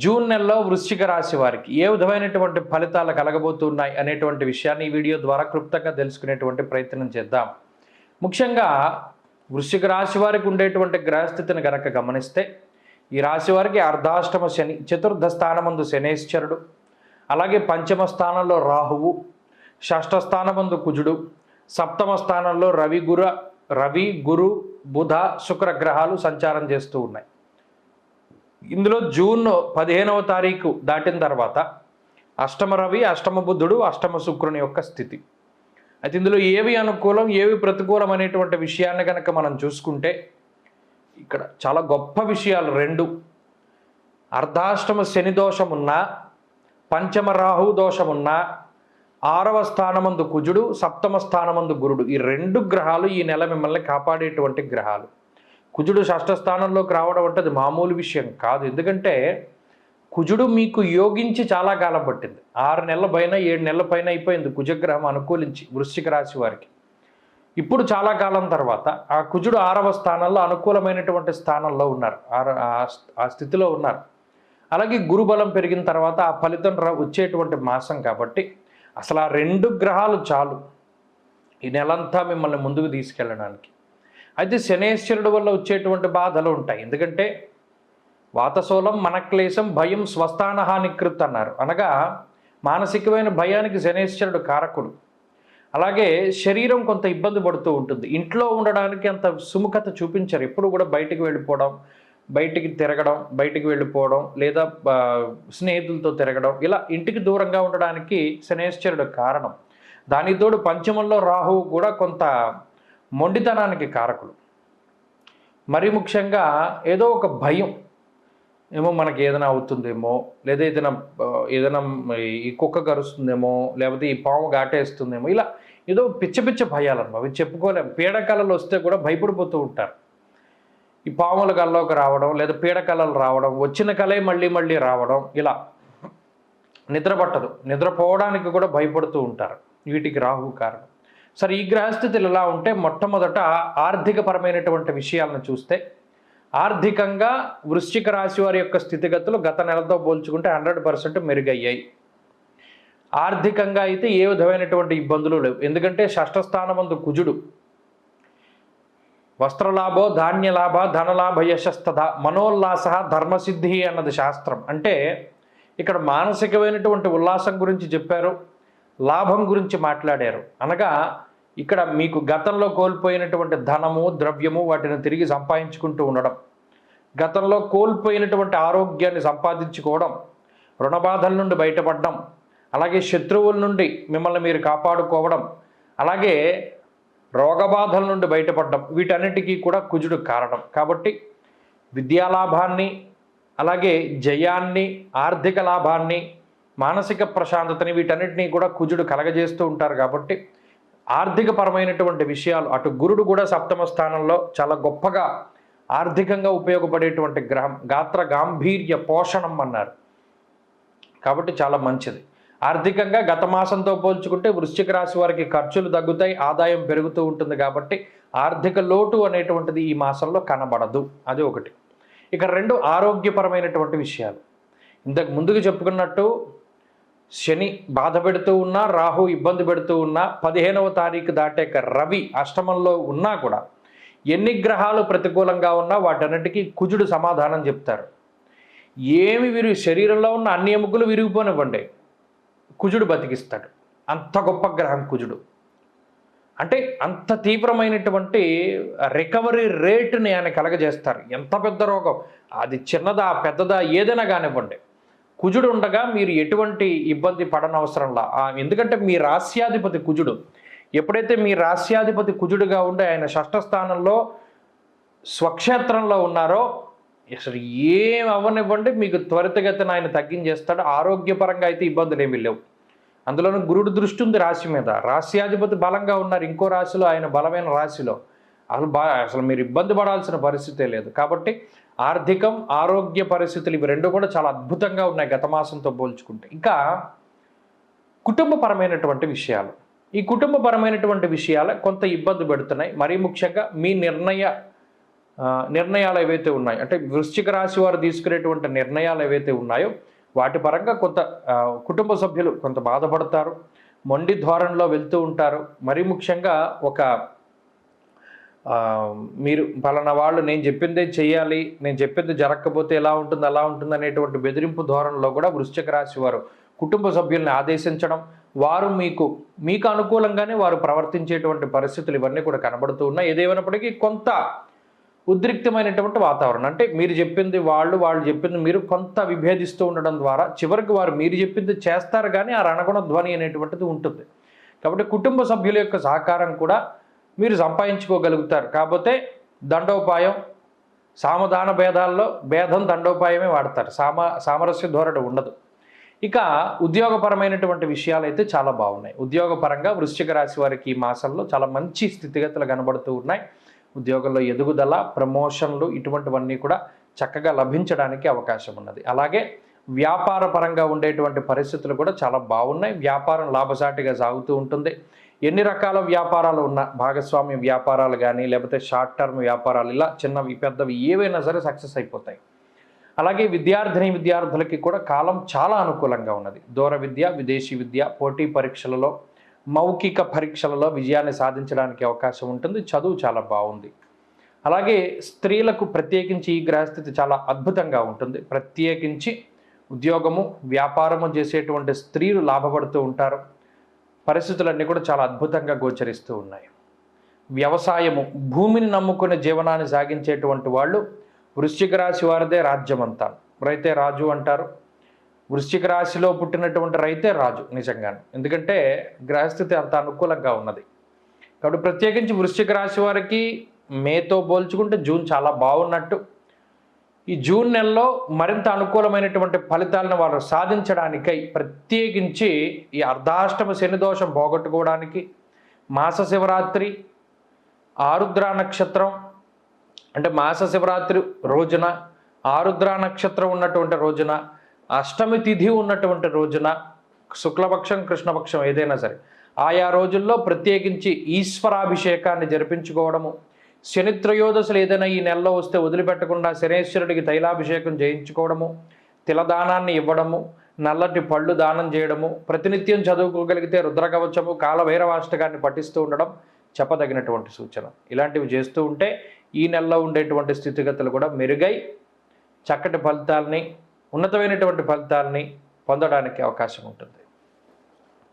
June నెలలో వృశ్చిక రాశి వారికి ఏ విధమైనటువంటి ఫలితాలు కలగబోతున్నాయి అనేటువంటి విషయాన్ని ఈ వీడియో ద్వారా క్లుప్తంగా తెలుసుకునేటువంటి ప్రయత్నం చేద్దాం. ముఖ్యంగా వృశ్చిక రాశి వారికి ఉండేటువంటి గ్రహస్థితిని గనక గమనిస్తే ఈ రాశి వారికి అర్ధాష్టమ శని చతుర్థ స్థానమందు శనేశ్వరుడు అలాగే పంచమ స్థానంలో రాహువు షష్ఠ స్థానమందు కుజుడు సప్తమ స్థానంలో రవి గుర రవి గురు బుధ శుక్ర గ్రహాలు సంచారం చేస్తూ ఉన్నాయి. ఇందులో జూన్ పదిహేనవ తారీఖు దాటిన తర్వాత అష్టమ రవి అష్టమ బుద్ధుడు అష్టమ శుక్రుని యొక్క స్థితి. అయితే ఇందులో ఏవి అనుకూలం ఏవి ప్రతికూలం అనేటువంటి విషయాన్ని కనుక మనం చూసుకుంటే ఇక్కడ చాలా గొప్ప విషయాలు రెండు. అర్ధాష్టమ శని దోషం ఉన్నా పంచమ రాహు దోషం ఉన్నా ఆరవ స్థానమందు కుజుడు సప్తమ స్థానమందు గురుడు. ఈ రెండు గ్రహాలు ఈ నెల మిమ్మల్ని కాపాడేటువంటి గ్రహాలు. కుజుడు షష్ఠ స్థానంలోకి రావడం అంటే అది మామూలు విషయం కాదు. ఎందుకంటే కుజుడు మీకు యోగించి చాలా కాలం పట్టింది. ఆరు నెలల పైన ఏడు నెలల పైన అయిపోయింది కుజగ్రహం అనుకూలించి వృశ్చిక రాశి వారికి. ఇప్పుడు చాలా కాలం తర్వాత ఆ కుజుడు ఆరవ స్థానంలో అనుకూలమైనటువంటి స్థానంలో ఉన్నారు. ఆ ఆ స్థితిలో ఉన్నారు. అలాగే గురుబలం పెరిగిన తర్వాత ఆ ఫలితం వచ్చేటువంటి మాసం కాబట్టి అసలు ఆ రెండు గ్రహాలు చాలు. ఈ నెలంతా మిమ్మల్ని ముందుకు తీసుకెళ్ళడానికి. అయితే శనేశ్వరుడు వల్ల వచ్చేటువంటి బాధలు ఉంటాయి. ఎందుకంటే వాతశూలం మనక్లేశం భయం స్వస్థాన హానికృత్ అన్నారు అనగా మానసికమైన భయానికి శనేశ్వరుడు కారకుడు. అలాగే శరీరం కొంత ఇబ్బంది పడుతూ ఉంటుంది. ఇంట్లో ఉండడానికి అంత సుముఖత చూపించరు. ఎప్పుడు కూడా బయటికి వెళ్ళిపోవడం బయటికి తిరగడం బయటికి వెళ్ళిపోవడం లేదా స్నేహితులతో తిరగడం ఇలా ఇంటికి దూరంగా ఉండడానికి శనేశ్వరుడు కారణం. దానికి తోడు పంచమంలో రాహువు కూడా కొంత మొండితనానికి కారకులు. మరి ముఖ్యంగా ఏదో ఒక భయం. ఏమో మనకి ఏదైనా అవుతుందేమో లేదా ఏదైనా ఏదైనా ఈ కుక్క కరుస్తుందేమో లేకపోతే ఈ పాము గాటేస్తుందేమో ఇలా ఏదో పిచ్చ పిచ్చ భయాలన్నమాట. అవి చెప్పుకోలేము పీడకలలు వస్తే కూడా భయపడిపోతూ ఉంటారు. ఈ పాముల కళ్ళలోకి రావడం లేదా పీడకలలు రావడం వచ్చిన కలే మళ్ళీ మళ్ళీ రావడం ఇలా నిద్ర పట్టదు. నిద్రపోవడానికి కూడా భయపడుతూ ఉంటారు. వీటికి రాహు కారణం. సరే ఈ గ్రహస్థితులు ఎలా ఉంటే మొట్టమొదట ఆర్థికపరమైనటువంటి విషయాలను చూస్తే ఆర్థికంగా వృశ్చిక రాశి వారి యొక్క స్థితిగతులు గత నెలతో పోల్చుకుంటే హండ్రెడ్ పర్సెంట్ మెరుగయ్యాయి. ఆర్థికంగా అయితే ఏ విధమైనటువంటి ఇబ్బందులు లేవు. ఎందుకంటే షష్ఠ స్థానమందు కుజుడు. వస్త్రలాభో ధాన్యలాభ ధనలాభ యశస్తథ మనోల్లాస ధర్మసిద్ధి అన్నది శాస్త్రం. అంటే ఇక్కడ మానసికమైనటువంటి ఉల్లాసం గురించి చెప్పారు. లాభం గురించి మాట్లాడారు. అనగా ఇక్కడ మీకు గతంలో కోల్పోయినటువంటి ధనము ద్రవ్యము వాటిని తిరిగి సంపాదించుకుంటూ ఉండడం. గతంలో కోల్పోయినటువంటి ఆరోగ్యాన్ని సంపాదించుకోవడం. రుణబాధల నుండి బయటపడడం. అలాగే శత్రువుల నుండి మిమ్మల్ని మీరు కాపాడుకోవడం. అలాగే రోగబాధల నుండి బయటపడడం. వీటన్నిటికీ కూడా కుజుడు కారణం. కాబట్టి విద్యాలాభాన్ని అలాగే జయాన్ని ఆర్థిక లాభాన్ని మానసిక ప్రశాంతతని వీటన్నిటినీ కూడా కుజుడు కలగజేస్తూ ఉంటారు కాబట్టి ఆర్థిక పరమైనటువంటి విషయాలు అటు గురుడు కూడా సప్తమ స్థానంలో చాలా గొప్పగా ఆర్థికంగా ఉపయోగపడేటువంటి గ్రహం గాత్ర గాంభీర్య పోషణం అన్నారు. కాబట్టి చాలా మంచిది. ఆర్థికంగా గత మాసంతో పోల్చుకుంటే వృశ్చిక రాశి వారికి ఖర్చులు తగ్గుతాయి ఆదాయం పెరుగుతూ ఉంటుంది కాబట్టి ఆర్థిక లోటు అనేటువంటిది ఈ మాసంలో కనబడదు. అది ఒకటి. ఇక రెండు ఆరోగ్యపరమైనటువంటి విషయాలు. ఇంతకు ముందుకు చెప్పుకున్నట్టు శని బాధ పెడుతూ ఉన్నా రాహు ఇబ్బంది పెడుతూ ఉన్నా పదిహేనవ తారీఖు దాటాక రవి అష్టమంలో ఉన్నా కూడా ఎన్ని గ్రహాలు ప్రతికూలంగా ఉన్నా వాటన్నిటికీ కుజుడు సమాధానం చెప్తారు. ఏమి విరిగి శరీరంలో ఉన్న అన్ని ఎముకలు విరిగిపోనివ్వండి. కుజుడు బతికిస్తాడు. అంత గొప్ప గ్రహం కుజుడు. అంటే అంత తీవ్రమైనటువంటి రికవరీ రేటుని ఆయన కలగజేస్తారు. ఎంత పెద్ద రోగం? అది చిన్నదా పెద్దదా ఏదైనా కానివ్వండి. కుజుడు ఉండగా మీరు ఎటువంటి ఇబ్బంది పడనవసరంలా. ఎందుకంటే మీ రాస్యాధిపతి కుజుడు. ఎప్పుడైతే మీ రాస్యాధిపతి కుజుడుగా ఉండి ఆయన షష్ఠ స్థానంలో స్వక్షేత్రంలో ఉన్నారో అసలు ఏం అవ్వనివ్వండి మీకు త్వరితగతిన ఆయన తగ్గించేస్తాడు. ఆరోగ్యపరంగా అయితే ఇబ్బందులు ఏమీ లేవు. అందులోనూ గురుడు దృష్టి ఉంది రాశి మీద. రాశ్యాధిపతి బలంగా ఉన్నారు. ఇంకో రాశిలో ఆయన బలమైన రాశిలో. అసలు బా అసలు మీరు ఇబ్బంది పడాల్సిన పరిస్థితే లేదు. కాబట్టి ఆర్థికం ఆరోగ్య పరిస్థితులు ఇవి రెండు కూడా చాలా అద్భుతంగా ఉన్నాయి గత మాసంతో పోల్చుకుంటే. ఇంకా కుటుంబపరమైనటువంటి విషయాలు. ఈ కుటుంబపరమైనటువంటి విషయాలు కొంత ఇబ్బంది పెడుతున్నాయి. మరీ ముఖ్యంగా మీ నిర్ణయ నిర్ణయాలు ఏవైతే ఉన్నాయో అంటే వృశ్చిక రాశి వారు తీసుకునేటువంటి నిర్ణయాలు ఏవైతే ఉన్నాయో వాటి పరంగా కొంత కుటుంబ సభ్యులు కొంత బాధపడతారు. మొండి ధోరణిలో వెళ్తూ ఉంటారు. మరీ ముఖ్యంగా ఒక మీరు పలానా వాళ్ళు నేను చెప్పిందే చెయ్యాలి నేను చెప్పింది జరగకపోతే ఎలా ఉంటుంది అలా ఉంటుంది అనేటువంటి బెదిరింపు ధోరణిలో కూడా వృశ్చిక రాశి వారు కుటుంబ సభ్యుల్ని ఆదేశించడం వారు మీకు మీకు అనుకూలంగానే వారు ప్రవర్తించేటువంటి పరిస్థితులు ఇవన్నీ కూడా కనబడుతూ ఉన్నాయి. ఏదేమైనప్పటికీ కొంత ఉద్రిక్తమైనటువంటి వాతావరణం. అంటే మీరు చెప్పింది వాళ్ళు వాళ్ళు చెప్పింది మీరు కొంత విభేదిస్తూ ఉండడం ద్వారా చివరికి వారు మీరు చెప్పింది చేస్తారు కానీ ఆ రణగుణ ధ్వని అనేటువంటిది ఉంటుంది. కాబట్టి కుటుంబ సభ్యుల యొక్క సహకారం కూడా మీరు సంపాదించుకోగలుగుతారు. కాకపోతే దండోపాయం సామధాన భేదాల్లో భేదం దండోపాయమే వాడతారు. సామ సామరస్య ధోరణి ఉండదు. ఇక ఉద్యోగపరమైనటువంటి విషయాలు అయితే చాలా బాగున్నాయి. ఉద్యోగపరంగా వృశ్చిక రాశి వారికి ఈ మాసంలో చాలా మంచి స్థితిగతులు కనబడుతూ ఉన్నాయి. ఉద్యోగంలో ఎదుగుదల ప్రమోషన్లు ఇటువంటివన్నీ కూడా చక్కగా లభించడానికి అవకాశం ఉన్నది. అలాగే వ్యాపార పరంగా ఉండేటువంటి పరిస్థితులు కూడా చాలా బాగున్నాయి. వ్యాపారం లాభసాటిగా సాగుతూ ఉంటుంది. ఎన్ని రకాల వ్యాపారాలు ఉన్నా భాగస్వామ్య వ్యాపారాలు కానీ లేకపోతే షార్ట్ టర్మ్ వ్యాపారాలు ఇలా చిన్నవి పెద్దవి ఏవైనా సరే సక్సెస్ అయిపోతాయి. అలాగే విద్యార్థిని విద్యార్థులకి కూడా కాలం చాలా అనుకూలంగా ఉన్నది. దూర విద్య విదేశీ విద్య పోటీ పరీక్షలలో మౌఖిక పరీక్షలలో విజయాన్ని సాధించడానికి అవకాశం ఉంటుంది. చదువు చాలా బాగుంది. అలాగే స్త్రీలకు ప్రత్యేకించి ఈ గ్రహస్థితి చాలా అద్భుతంగా ఉంటుంది. ప్రత్యేకించి ఉద్యోగము వ్యాపారము చేసేటువంటి స్త్రీలు లాభపడుతూ ఉంటారు. పరిస్థితులన్నీ కూడా చాలా అద్భుతంగా గోచరిస్తూ ఉన్నాయి. వ్యవసాయము భూమిని నమ్ముకునే జీవనాన్ని సాగించేటువంటి వాళ్ళు వృశ్చిక రాశి వారిదే రాజ్యం రైతే రాజు అంటారు. వృశ్చిక రాశిలో పుట్టినటువంటి రైతే రాజు నిజంగానే. ఎందుకంటే గ్రహస్థితి అంత అనుకూలంగా ఉన్నది. కాబట్టి ప్రత్యేకించి వృశ్చిక రాశి వారికి మేతో పోల్చుకుంటే జూన్ చాలా బాగున్నట్టు. ఈ జూన్ నెలలో మరింత అనుకూలమైనటువంటి ఫలితాలను వాళ్ళు సాధించడానికై ప్రత్యేకించి ఈ అర్ధాష్టమ శని దోషం పోగొట్టుకోవడానికి మాస శివరాత్రి ఆరుద్ర నక్షత్రం అంటే మాస శివరాత్రి రోజున ఆరుద్ర నక్షత్రం ఉన్నటువంటి రోజున అష్టమి తిథి ఉన్నటువంటి రోజున శుక్లపక్షం కృష్ణపక్షం ఏదైనా సరే ఆయా రోజుల్లో ప్రత్యేకించి ఈశ్వరాభిషేకాన్ని జరిపించుకోవడము శనిత్రయోదశలు ఏదైనా ఈ నెలలో వస్తే వదిలిపెట్టకుండా శనేశ్వరుడికి తైలాభిషేకం చేయించుకోవడము తిలదానాన్ని ఇవ్వడము నల్లటి పళ్ళు దానం చేయడము ప్రతినిత్యం చదువుకోగలిగితే రుద్రకవచము కాలభైరవాష్టకాన్ని పఠిస్తూ ఉండడం చెప్పదగినటువంటి సూచన. ఇలాంటివి చేస్తూ ఉంటే ఈ నెలలో ఉండేటువంటి స్థితిగతులు కూడా మెరుగై చక్కటి ఫలితాలని ఉన్నతమైనటువంటి ఫలితాలని పొందడానికి అవకాశం ఉంటుంది.